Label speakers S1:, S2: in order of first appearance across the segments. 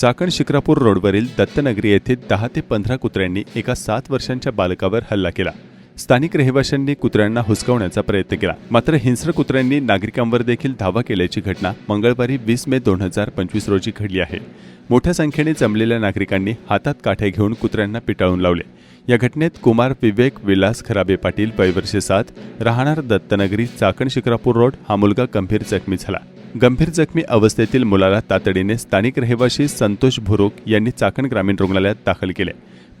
S1: चाकण शिक्रापूर रोडवरील दत्तनगरी येथे दहा ते पंधरा कुत्र्यांनी एका सात वर्षांच्या बालकावर हल्ला केला. स्थानिक रहिवाशांनी कुत्र्यांना हुसकवण्याचा प्रयत्न केला. मात्र हिंस्र कुत्र्यांनी नागरिकांवर देखील धावा केल्याची घटना मंगळवारी वीस मे दोन हजार पंचवीस रोजी घडली आहे. मोठ्या संख्येने जमलेल्या नागरिकांनी हातात काठे घेऊन कुत्र्यांना पिटाळून लावले. या घटनेत कुमार विवेक विलास खराबे पाटील वयवर्षे सात राहणार दत्तनगरी चाकण शिक्रापूर रोड हा मुलगा गंभीर जखमी झाला. गंभीर जखमी अवस्थेतील मुलाला तातडीने स्थानिक रहिवाशी संतोष भुरुक यांनी चाकण ग्रामीण रुग्णालयात दाखल केले.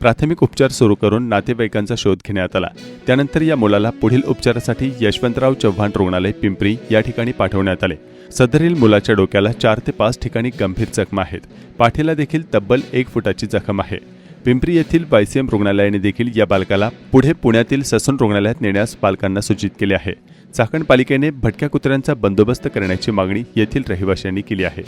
S1: प्राथमिक उपचार सुरू करून नातेवाईकांचा शोध घेण्यात आला. त्यानंतर या मुलाला पुढील उपचारासाठी यशवंतराव चव्हाण रुग्णालय पिंपरी या ठिकाणी पाठवण्यात आले. सदरील मुलाच्या डोक्याला चार ते पाच ठिकाणी गंभीर जखमा आहेत. पाठीला देखील तब्बल एक फुटाची जखम आहे. पिंपरी येथील बायसीएम रुग्णालयाने देखील या बालकाला पुढे पुण्यातील ससून रुग्णालयात नेण्यास पालकांना सूचित केले आहे. चाकण पालिकेने भटक्या कुत्र्यांचा बंदोबस्त करण्याची मागणी येथील रहिवाशांनी केली आहे.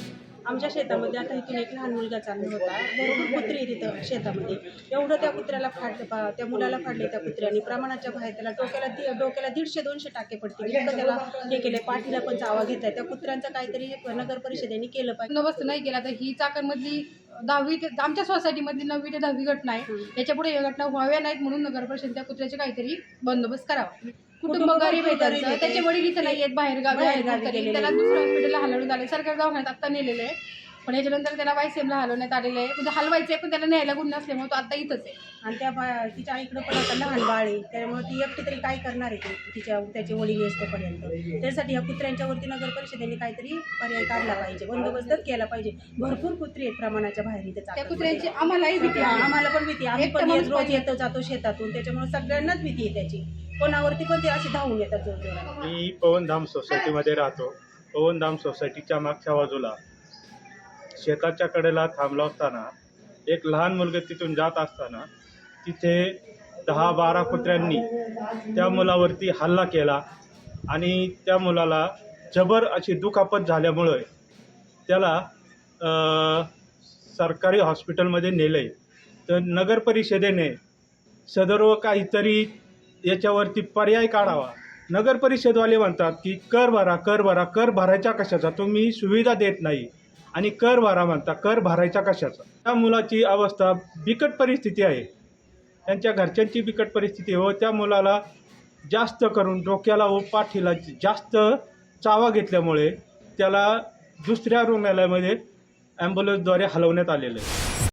S2: आमच्या शेतामध्ये आता इथून एक लहान मुलगा चालला होता. भरपूर कुत्री आहे तिथं शेतामध्ये. एवढं त्या कुत्र्याला फाडलं पा- त्या मुलाला फाडले त्या कुत्र्याने. प्रमाणाच्या बाहेर त्याला डोक्याला दि- डोक्याला दीडशे दोनशे टाके पडतील. इतकं त्याला हे केले. पाठीला पण चावा घेतलाय त्या कुत्र्यांचं काहीतरी नगर परिषदेने केलं पाहिजे.
S3: बंदोबस्त नाही केला तर ही चाकणमधली दहावी ते आमच्या सोसायटीमधली नववी ते दहावी घटना आहे. याच्यापुढे या घटना व्हाव्या नाहीत म्हणून नगर परिषद त्या कुत्र्याचे काहीतरी बंदोबस्त करावा. कुटुंब गरीब आहे त्यांचं. त्याचे वडील इथं नाही आहेत बाहेर गावी आहेत कुठेतरी. त्याला दुसऱ्या हॉस्पिटलला हलवण्यात आले सरकारी दवाखान्यात आत्ता नेलेले आहे. पण याच्यानंतर त्याला वायसीएमला हलवण्यात आलेलं आहे. म्हणजे हलवायचं आहे पण त्याला न्यायला गुन्हा असल्यामुळे तो आता इथंच आहे.
S2: आणि त्या बा- तिच्या आईकडं पण आता लहान बाळ आहे. त्यामुळे ती एकटी तरी काय करणार आहे ती? तिच्या त्याचे वडील असतोपर्यंत त्यासाठी या कुत्र्यांच्या वरती नगर परिषदेने काहीतरी पर्याय काढला पाहिजे. बंदोबस्तच केला पाहिजे. भरपूर कुत्री आहेत प्रमाणाच्या बाहेर इथे
S3: त्या
S2: चाकणमध्ये.
S3: कुत्र्यांची आम्हालाही भीती आहे.
S2: आम्हाला पण भीती आहे. आम्ही
S3: एकटा
S2: पण
S3: माणूस
S2: रोज
S3: पाहिजे.
S2: येतो जातो शेतातून. त्याच्यामुळे सगळ्यांनाच भीती आहे त्याची. कोणावरती पण ते असे धावून येतात जोरजोरात?
S4: मी पवनधाम सोसायटीमध्ये राहतो. पवनधाम सोसायटीच्या मागच्या बाजूला शेताच्या कडेला थांबला असताना एक लहान मुलगा तिथून जात असताना तिथे दहा बारा कुत्र्यांनी त्या मुलावरती हल्ला केला आणि त्या मुलाला जबर अशी दुखापत झाल्यामुळे त्याला अ, सरकारी हॉस्पिटलमध्ये नेलं आहे तर नगर परिषदेने सदर्व काहीतरी याच्यावरती पर्याय काढावा. नगर परिषदवाले म्हणतात की कर भरा कर भरा कर भरायच्या कशाचा? तुम्ही सुविधा देत नाही. आणि कर भरा म्हणता कर भरायच्या कशाचा? त्या मुलाची अवस्था बिकट परिस्थिती आहे. त्यांच्या घरच्यांची बिकट परिस्थिती व त्या मुलाला जास्त करून डोक्याला व पाठीला जास्त चावा घेतल्यामुळे त्याला दुसऱ्या रुग्णालयामध्ये ॲम्ब्युलन्सद्वारे हलवण्यात आलेलं आहे.